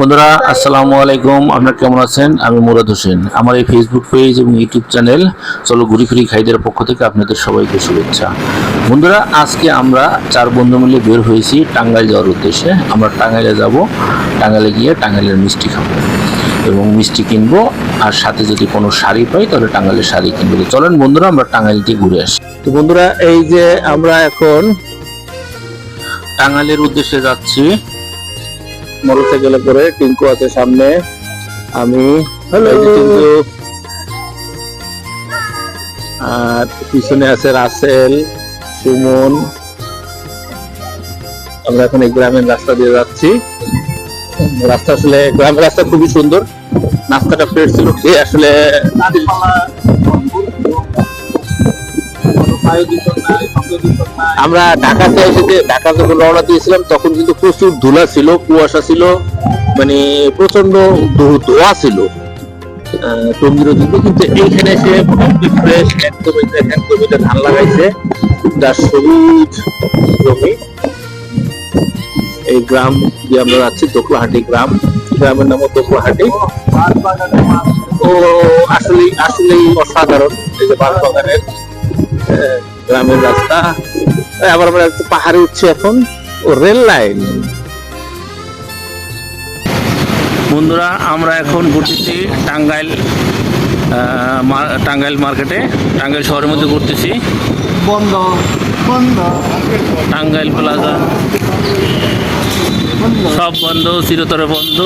বন্ধুরা, আসসালামু আলাইকুম। আপনারা কেমন আছেন? আমি মুরাদ হোসেন। আমার এই ফেসবুক পেজ এবং ইউটিউব চ্যানেল চলো ঘুরি ফিরি খাইদের পক্ষ থেকে আপনাদের সবাইকে শুভেচ্ছা। বন্ধুরা, আজকে আমরা চার বন্ধু মিলে বের হয়েছি টাঙ্গাইল যাওয়ার উদ্দেশ্যে। আমরা টাঙ্গাইলে যাব, টাঙ্গাইলে গিয়ে টাঙ্গাইলের মিষ্টি খাব এবং মিষ্টি কিনবো, আর সাথে যদি কোনো শাড়ি পাই, তাহলে টাঙ্গাইলের শাড়ি কিনবো। চলেন বন্ধুরা, আমরা টাঙ্গাইল দিয়ে ঘুরে আসি। তো বন্ধুরা, এই যে আমরা এখন টাঙ্গাইলের উদ্দেশ্যে যাচ্ছি মোটরসাইকেলে করে টিঙ্কু আছে সামনে। আমি টিঙ্কু। আর পিছনে আছে রাসেল সুমন। আমরা এখন এই গ্রামের রাস্তা দিয়ে যাচ্ছি। রাস্তা আসলে গ্রামের রাস্তা খুবই সুন্দর। নাস্তাটা ফ্রেশ ছিল খেয়ে আসলে আমরা ঢাকাতে এসে যে ঢাকা যখন রওনা দিয়েছিলাম, তখন কিন্তু প্রচুর ধুলা ছিল, কুয়াশা ছিল মানে প্রচণ্ড ধোয়া ছিল। কিন্তু এইখানে এসে ফ্রেশ একদম এই দেখেন জমিতে ধান লাগাইছে, যা সবুজ জমি। এই গ্রাম দিয়ে আমরা যাচ্ছি, দোকলাহাটি গ্রাম, গ্রামের নাম দোকলাহাটি। ও আসলে আসলেই অসাধারণ, এই যে বাগানের গ্রামের রাস্তা। আবার আমরা একটু পাহাড়ে উঠছি এখন। ও রেল লাইন। বন্ধুরা আমরা এখন ঘুরতেছি টাঙ্গাইল আহ, টাঙ্গাইল মার্কেটে। টাঙ্গাইল শহরের মধ্যে ঘুরতেছি। বন্ধ বন্ধ। টাঙ্গাইল প্লাজা। সব বন্ধ চিরতরে বন্ধ।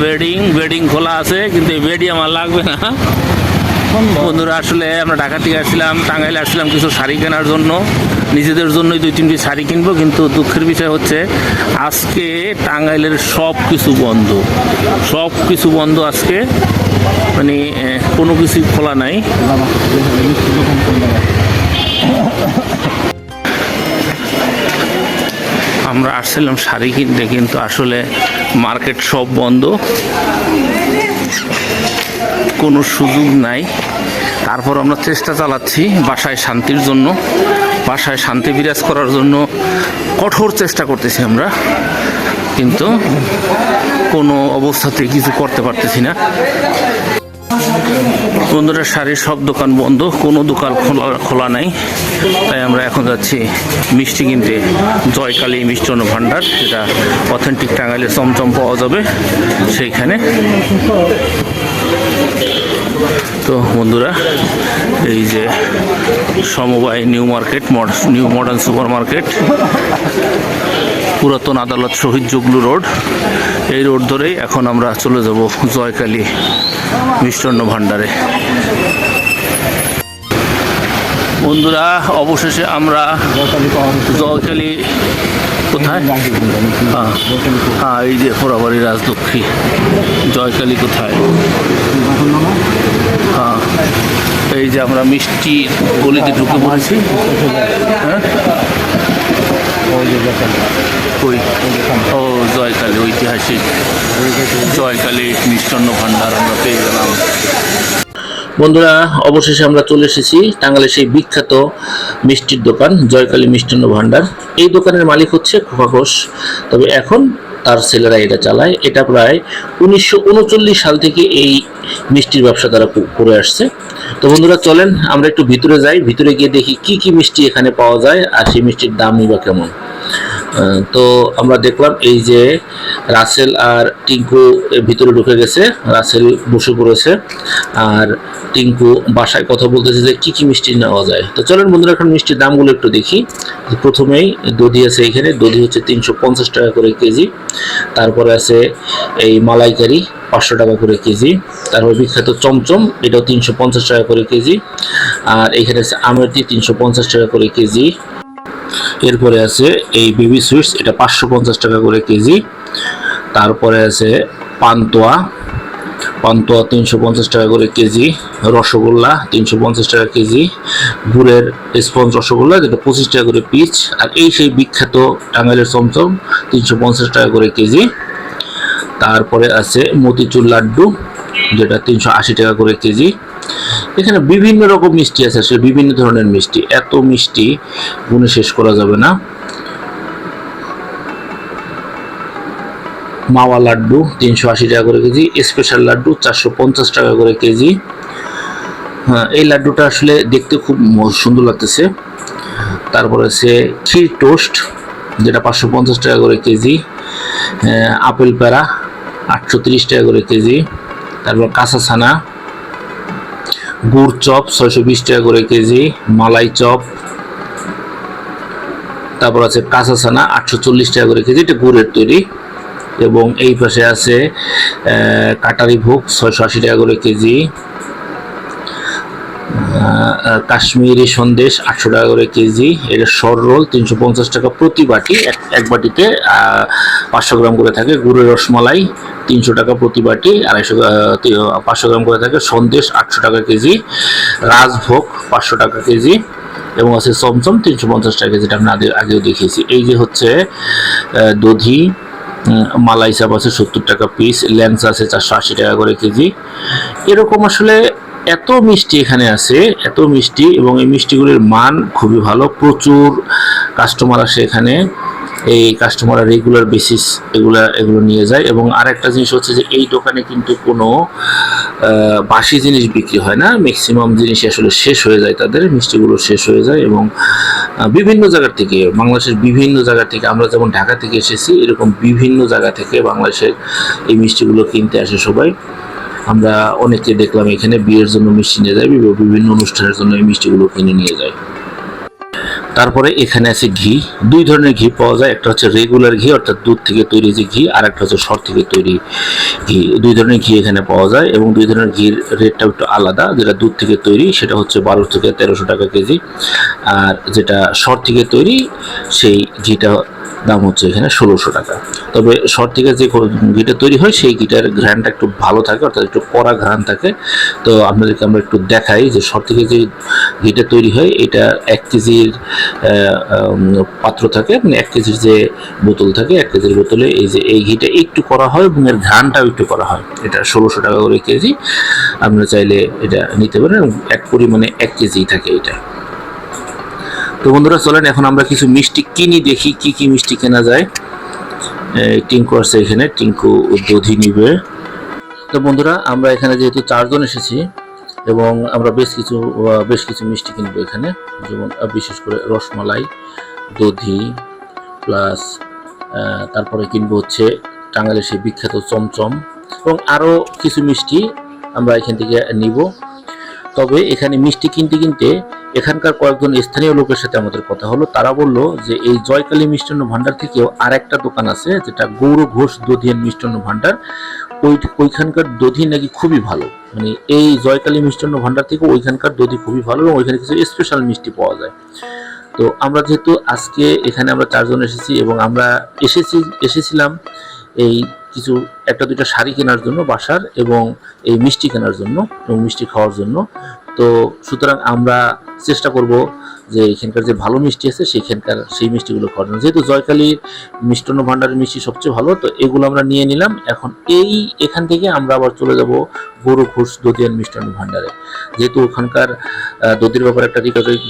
বেডিং বেডিং খোলা আছে কিন্তু বেডি আমার লাগবে না। বন্ধুরা আসলে আমরা ঢাকা থেকে আসছিলাম টাঙ্গাইলে আসছিলাম কিছু শাড়ি কেনার জন্য। নিজেদের জন্যই দুই তিনটি শাড়ি কিনবো কিন্তু দুঃখের বিষয় হচ্ছে আজকে টাঙ্গাইলের সব কিছু বন্ধ। সব কিছু বন্ধ আজকে। মানে কোনো কিছুই খোলা নাই? আমরা আসছিলাম শাড়ি কিনতে কিন্তু আসলে মার্কেট সব বন্ধ। কোনো সুযোগ নাই। তারপর আমরা চেষ্টা চালাচ্ছি বাসায় শান্তির জন্য। বাসায় শান্তি বিরাজ করার জন্য কঠোর চেষ্টা করতেছি আমরা। কিন্তু কোনো অবস্থাতে কিছু করতে পারতেছি না। বন্ধুরা, শাড়ির সব দোকান বন্ধ, কোনো দোকান খোলা খোলা নাই। তাই আমরা এখন যাচ্ছি মিষ্টি কিনতে। জয়কালী মিষ্টান্ন ভাণ্ডার সেটা অথেন্টিক টাঙ্গাইলে চমচম পাওয়া যাবে সেইখানে। তো বন্ধুরা, এই যে সমবায় new market new modern super market পুরাতন আদালত শহীদ জুগলু রোড, এই রোড ধরেই এখন আমরা চলে যাব জয়কালী মিষ্টান্ন ভাণ্ডারে। বন্ধুরা, অবশেষে আমরা জয়কালী কোথায়? হ্যাঁ হ্যাঁ এই যে পোড়াবাড়ি রাজলক্ষ্মী, জয়কালী কোথায়? এই যে আমরা মিষ্টি গলিতে ঢুকে পড়েছি। হ্যাঁ? ওই ও জয়কালী ঐতিহাসিক। জয়কালী মিষ্টান্ন ভাণ্ডার আমরা পেয়ে গেলাম। বন্ধুরা অবশেষে আমরা চলে এসেছি টাঙ্গাইলের সেই বিখ্যাত মিষ্টির দোকান জয়কালী মিষ্টান্ন ভাণ্ডার এই দোকানের মালিক হচ্ছে খোকা ঘোষ তবে এখন তার ছেলেরা এটা চালায়। এটা প্রায় উনিশশো উনচল্লিশ সাল থেকে এই মিষ্টির ব্যবসা তারা করে আসছে। তো বন্ধুরা, চলেন আমরা একটু ভিতরে যাই। ভিতরে গিয়ে দেখি কি কি মিষ্টি এখানে পাওয়া যায় আর সেই মিষ্টির দামই বা কেমন। তো আমরা দেখলাম এই যে রাসেল আর টিঙ্কু ভিতরে ঢুকে গেছে, রাসেল বসে পড়েছে আর টিঙ্কু বাসায় কথা বলতেছে যে কি কি মিষ্টি নেওয়া যায়। তো চলেন বন্ধুরা, এখন মিষ্টির দামগুলো একটু দেখি। প্রথমেই দধি আছে এখানে, দধি হচ্ছে তিনশো পঞ্চাশ টাকা করে কেজি। তারপরে আছে এই মালাইকারি পাঁচশো টাকা করে কেজি। তারপর বিখ্যাত চমচম, এটাও তিনশো পঞ্চাশ টাকা করে কেজি। আর এখানে আছে আমেরটি তিনশো পঞ্চাশ টাকা করে কেজি। এরপরে আছে এই বেবি সুইটস এটা পাঁচশো পঞ্চাশ টাকা করে কেজি। তারপরে আছে পান্তুয়া পান্তুয়া তিনশো পঞ্চাশ টাকা করে কেজি, রসগোল্লা তিনশো পঞ্চাশ টাকা কেজি, গুড়ের স্পঞ্জ রসগোল্লা, যেটা পঁচিশ টাকা করে পিচ আর এই সেই বিখ্যাত টাঙ্গাইলের চমচম তিনশো পঞ্চাশ টাকা করে কেজি। তারপরে আছে মতিচুর লাড্ডু, যেটা তিনশো আশি টাকা করে কেজি। এখানে বিভিন্ন রকম মিষ্টি আছে আসলে বিভিন্ন ধরনের মিষ্টি। এত মিষ্টি গুণে শেষ করা যাবে না। মাওয়া লাড্ডু তিনশো আশি টাকা করে কেজি। স্পেশাল লাড্ডু চারশো পঞ্চাশ টাকা করে কেজি। হ্যাঁ এই লাড্ডুটা আসলে দেখতে খুব সুন্দর লাগতেছে। তারপরে আছে ক্ষীর টোস্ট যেটা পাঁচশো পঞ্চাশ টাকা করে কেজি। আহ, আপেল প্যারা আটশো তিরিশ টাকা করে কেজি। তারপর কাঁচা ছানা গুড় চপ ছয়শো বিশ টাকা করে কেজি, মালাই চপ। তারপর আছে কাঁচা ছানা আটশো চল্লিশ টাকা করে কেজি, এটা গুড়ের তৈরি। এবং এই পাশে আছে কাটারি ভোগ ছয়শো আশি টাকা করে কেজি। কাশ্মীরি সন্দেশ আটশো টাকা করে কেজি। এটা রোল তিনশো পঞ্চাশ টাকা প্রতি বাটি। এক বাটিতে পাঁচশো গ্রাম করে থাকে গুড়ের রসমালাই তিনশো টাকা প্রতি বাটি। আড়াইশো পাঁচশো গ্রাম করে থাকে সন্দেশ আটশো টাকা কেজি। রাজভোগ পাঁচশো টাকা কেজি। এবং আছে চমচম তিনশো পঞ্চাশ টাকা কেজি যেটা আমি আগে আগেও দেখিয়েছি। এই যে হচ্ছে দধি উম, মালাই চাপ আছে সত্তর টাকা পিস ল্যান্স আছে চারশো আশি টাকা করে কেজি। এরকম আসলে এত মিষ্টি এখানে আছে, এত মিষ্টি এবং এই মিষ্টিগুলির মান খুবই ভালো। প্রচুর কাস্টমার আসে এখানে। এই কাস্টমার রেগুলার বেসিস এগুলা, এগুলো নিয়ে যায়। এবং আরেকটা জিনিস হচ্ছে যে এই দোকানে কিন্তু কোনো বাসি জিনিস বিক্রি হয় না। ম্যাক্সিমাম জিনিস আসলে শেষ হয়ে যায় তাদের, মিষ্টিগুলো শেষ হয়ে যায় এবং বিভিন্ন জায়গা থেকে, বাংলাদেশের বিভিন্ন জায়গা থেকে, আমরা যেমন ঢাকা থেকে এসেছি, এরকম বিভিন্ন জায়গা থেকে বাংলাদেশের এই মিষ্টিগুলো কিনতে আসে সবাই। আমরা অনেকে দেখলাম এখানে বিয়ের জন্য মিষ্টি নিয়ে যায় বিভ- বিভিন্ন অনুষ্ঠানের জন্য এই মিষ্টিগুলো কিনে নিয়ে যায়। তারপরে এখানে আছে ঘি। দুই ধরনের ঘি পাওয়া যায়। একটা হচ্ছে রেগুলার ঘি, অর্থাৎ দুধ থেকে তৈরি যে ঘি, আর একটা হচ্ছে সর থেকে তৈরি ঘি। দুই ধরনের ঘি এখানে পাওয়া যায় এবং দুই ধরনের ঘির রেটটা একটু আলাদা। যেটা দুধ থেকে তৈরি, সেটা হচ্ছে বারো থেকে তেরোশো টাকা কেজি। আর যেটা সর থেকে তৈরি, সেই ঘিটা দাম হচ্ছে এখানে ষোলোশো টাকা। তবে সর থেকে যে ঘিটা তৈরি হয়, সেই ঘিটার ঘ্রানটা একটু ভালো থাকে, অর্থাৎ একটু কড়া ঘ্রান থাকে। তো আপনাদেরকে আমরা একটু দেখাই যে সর থেকে যে ঘিটা তৈরি হয়, এটা এক কেজির পাত্র থাকে মানে এক কেজির যে বোতল থাকে, এক কেজির বোতলে এই যে এই ঘিটা একটু করা হয় এবং এর ঘ্রাণটাও একটু করা হয়। এটা ষোলোশো টাকা করে কেজি। আপনারা চাইলে এটা নিতে পারেন এক পরিমাণে এক কেজি থাকে এটা। তো বন্ধুরা, চলেন, এখন আমরা কিছু মিষ্টি কিনি, দেখি কি কি মিষ্টি কেনা যায়। টিঙ্কু আছে এখানে, টিঙ্কু দধি নিবে। তো বন্ধুরা, আমরা এখানে যেহেতু চারজন এসেছি, এবং আমরা বেশ কিছু বেশ কিছু মিষ্টি কিনবো এখানে। যেমন বিশেষ করে রসমালাই, দধি, প্লাস তারপরে কিনবো হচ্ছে টাঙ্গাইলের সেই বিখ্যাত চমচম, এবং আরও কিছু মিষ্টি আমরা এখান থেকে নিব। তবে এখানে মিষ্টি কিনতে কিনতে এখানকার কয়েকজন স্থানীয় লোকের সাথে আমাদের কথা হলো। তারা বলল যে এই জয়কালী মিষ্টান্ন ভান্ডার থেকেও আর একটা দোকান আছে, যেটা গৌর ঘোষ দধিয়ান মিষ্টান্ন ভান্ডার ওই ওইখানকার দধি নাকি খুবই ভালো। মানে এই জয়কালী মিষ্টান্ন ভান্ডার থেকে ওইখানকার দধি খুবই ভালো এবং ওইখানে কিছু স্পেশাল মিষ্টি পাওয়া যায়। তো আমরা যেহেতু আজকে এখানে আমরা চারজন এসেছি এবং আমরা এসেছি, এসেছিলাম এই কিছু, একটা দুটো শাড়ি কেনার জন্য বাসার এবং এই মিষ্টি কেনার জন্য এবং মিষ্টি খাওয়ার জন্য। তো সুতরাং আমরা চেষ্টা করব যে এখানকার যে ভালো মিষ্টি আছে সেইখানকার সেই মিষ্টিগুলো খাওয়ার জন্য। যেহেতু জয়কালীর মিষ্টান্ন ভাণ্ডারের মিষ্টি সবচেয়ে ভালো, তো এগুলো আমরা নিয়ে নিলাম। এখন এই এখান থেকে আমরা আবার চলে যাব গরু ঘোষ দধিয়ান মিষ্টান্ন ভাণ্ডারে। যেহেতু ওখানকার দধির ব্যাপারে একটা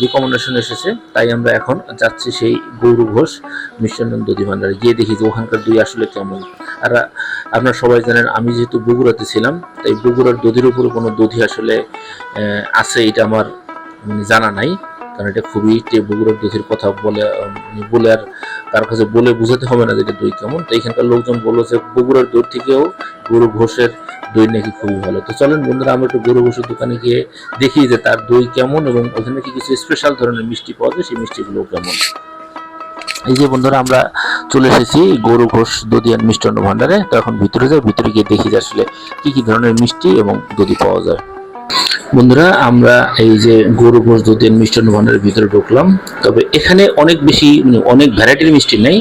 রিকমেন্ডেশন এসেছে, তাই আমরা এখন যাচ্ছি সেই গৌরু ঘোষ মিষ্টান্ন দধি ভাণ্ডারে। গিয়ে দেখি যে ওখানকার দই আসলে কেমন। আর আপনারা সবাই জানেন, আমি যেহেতু বগুড়াতে ছিলাম, তাই বগুড়ার দধির উপরে কোনো দধি আসলে আছে, এটা আমার জানা নাই। কারণ এটা খুবই বগুড়ার দধির কথা বলে বলে আর কার কাছে বলে বোঝাতে হবে না যে এটা দই কেমন। তো এখানকার লোকজন বলল যে বগুড়ার দই থেকেও গরু ঘোষের দই নাকি খুবই ভালো। তো চলেন বন্ধুরা, আমরা একটু গরু ঘোষের দোকানে গিয়ে দেখি যে তার দই কেমন এবং ওখানে কি কিছু স্পেশাল ধরনের মিষ্টি পাওয়া যায়, সেই মিষ্টিগুলো কেমন। এই যে বন্ধুরা, আমরা চলে এসেছি গরু ঘোষ দধিয়ান মিষ্টান্ন ভান্ডারে তো এখন ভিতরে যাই, ভিতরে গিয়ে দেখি যে আসলে কি কি ধরনের মিষ্টি এবং দধি পাওয়া যায়। বন্ধুরা, আমরা এই যে গরু ঘোষ দধিয়ান মিষ্টান্ন ভান্ডারের ভিতরে ঢুকলাম। তবে এখানে অনেক বেশি মানে অনেক ভ্যারাইটির মিষ্টি নেই,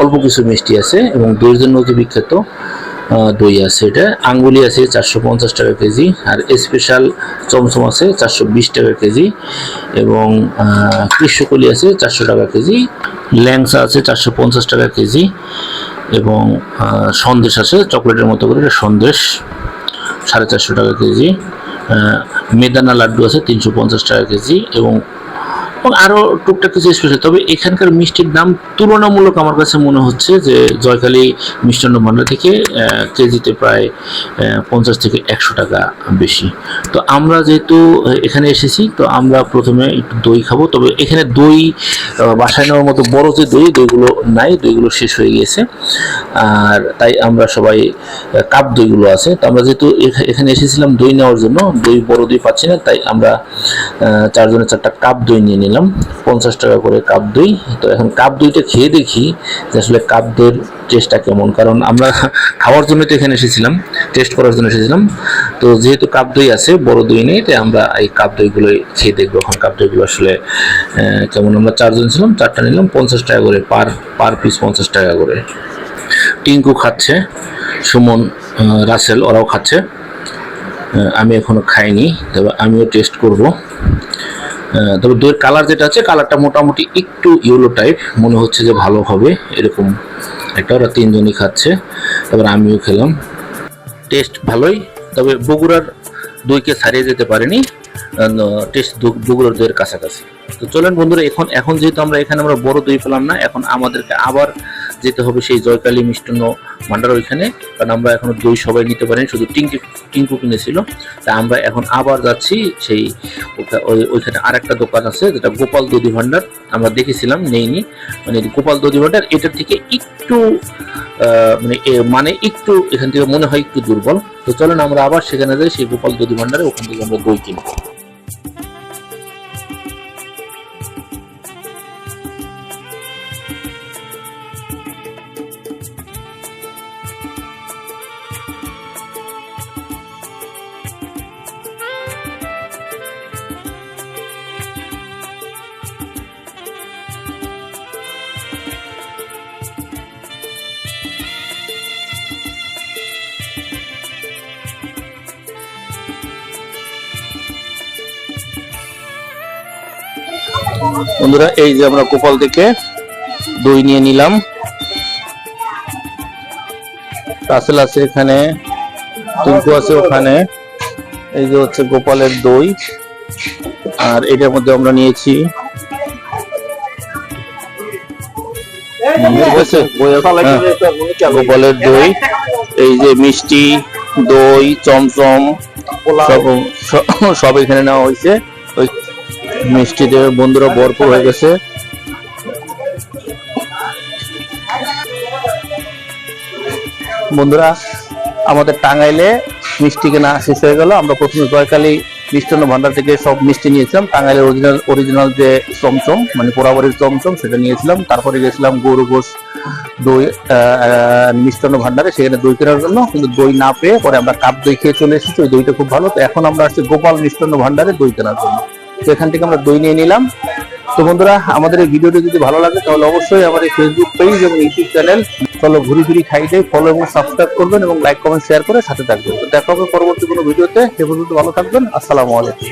অল্প কিছু মিষ্টি আছে এবং দইয়ের জন্য যে বিখ্যাত দই আছে এটা। আঙ্গুলি আছে চারশো পঞ্চাশ টাকা কেজি আর স্পেশাল চমচম আছে চারশো বিশ টাকা কেজি এবং কৃষ্ণকলি আছে চারশো টাকা কেজি ল্যাংসা আছে চারশো পঞ্চাশ টাকা কেজি এবং সন্দেশ আছে, চকলেটের মতো করে এটা সন্দেশ সাড়ে চারশো টাকা কেজি। মেদানা লাড্ডু আছে তিনশো পঞ্চাশ টাকা কেজি এবং এবং আরও টুকটাক কিছু স্পেশাল তবে এখানকার মিষ্টির দাম তুলনামূলক আমার কাছে মনে হচ্ছে যে জয়কালী মিষ্টান্ন ভাণ্ডার থেকে কেজিতে প্রায় পঞ্চাশ থেকে একশো টাকা বেশি। তো আমরা যেহেতু এখানে এসেছি তো আমরা প্রথমে একটু দই খাব। তবে এখানে দই বাসায় নেওয়ার মতো বড় যে দই দইগুলো নাই দইগুলো শেষ হয়ে গিয়েছে। আর তাই আমরা সবাই কাপ দইগুলো আছে। তো আমরা যেহেতু এখা- এখানে এসেছিলাম দই নেওয়ার জন্য দই বড় দই পাচ্ছি না তাই আমরা আহ, চারজনে চারটা কাপ দই নিয়ে নিলাম। পঞ্চাশ টাকা করে কাপ দই। তো এখন কাপ দইটা খেয়ে দেখি যে আসলে কাপ দইয়ের টেস্টটা কেমন। কারণ আমরা খাওয়ার জন্য তো এখানে এসেছিলাম টেস্ট করার জন্য এসেছিলাম। তো যেহেতু কাপ দই আছে, বড় দই নেই, তাই আমরা এই কাপ দইগুলো খেয়ে দেখব। এখন কাপ দইগুলো আসলে কেমন আমরা চারজন ছিলাম, চারটা নিলাম, পঞ্চাশ টাকা করে পার পার পিস পঞ্চাশ টাকা করে। টিঙ্কু খাচ্ছে, সুমন রাসেল, ওরাও খাচ্ছে। আমি এখনও খাইনি, তবে আমিও টেস্ট করব। তবে দইয়ের কালার যেটা আছে কালারটা মোটামুটি একটু ইয়েলো টাইপ মনে হচ্ছে যে ভালো হবে, এরকম একটা ওরা তিনজনই খাচ্ছে। তারপর আমিও খেলাম। টেস্ট ভালোই, তবে বগুড়ার দইকে ছাড়িয়ে যেতে পারেনি টেস্ট বগুড়ার দইয়ের কাছাকাছি। তো চলেন বন্ধুরা, এখন এখন যেহেতু আমরা এখানে আমরা বড় দই পেলাম না, এখন আমাদেরকে আবার যেতে হবে সেই জয়কালী মিষ্টান্ন ভান্ডার ওইখানে। কারণ আমরা এখনও দই সবাই নিতে পারিনি, শুধু টিঙ্কি, টিঙ্কু কিনেছিল। তা আমরা এখন আবার যাচ্ছি সেই ওইখানে আরেকটা দোকান আছে, যেটা গোপাল দধি ভান্ডার। আমরা দেখেছিলাম, নেইনি। মানে গোপাল দধি ভান্ডার, এটার থেকে একটু মানে মানে একটু এখান থেকে মনে হয় একটু দুর্বল। তো চলেন আমরা আবার সেখানে যাই, সেই গোপাল দধি ভান্ডারে ওখান থেকে আমরা দই কিনবো। বন্ধুরা, এই যে আমরা গোপাল থেকে দই নিয়ে নিলাম রাসেল আছে এখানে টিঙ্কু আছে ওখানে এই যে হচ্ছে গোপালের দই আর এটার মধ্যে আমরা নিয়েছি? হ্যাঁ। গোপালের দই, এই যে মিষ্টি, দই, চমচম সব এখানে নেওয়া হয়েছে ওই মিষ্টিতে বন্ধুরা ভরপুর হয়ে গেছে। বন্ধুরা, আমাদের টাঙ্গাইলে মিষ্টি কেনা শেষ হয়ে গেল। আমরা প্রথমে জয়কালী মিষ্টান্ন ভান্ডার থেকে সব মিষ্টি নিয়েছিলাম। টাঙ্গাইলের অরিজিনাল অরিজিনাল যে চমচম মানে পোড়াবাড়ির চমচম, সেটা নিয়েছিলাম। তারপরে গেছিলাম গরু গোস দই মিষ্টান্ন ভান্ডারে। সেখানে দই কেনার জন্য কিন্তু দই না পেয়ে পরে আমরা কাপ দই খেয়ে চলে এসেছি। ওই দইটা খুব ভালো। তো এখন আমরা আসছি গোপাল মিষ্টান্ন ভান্ডারে দই কেনার জন্য। তো এখান থেকে আমরা দই নিয়ে নিলাম। তো বন্ধুরা, আমাদের এই ভিডিওটি যদি ভালো লাগে, তাহলে অবশ্যই আমাদের ফেসবুক পেজ এবং ইউটিউব চ্যানেল ফলো ঘুরি ঘুরি খাই দেয় ফলো এবং সাবস্ক্রাইব করবেন এবং লাইক কমেন্ট শেয়ার করে সাথে থাকবেন। তো দেখা হবে পরবর্তী কোনো ভিডিওতে। সে পর্যন্ত ভালো থাকবেন। আসসালামু আলাইকুম।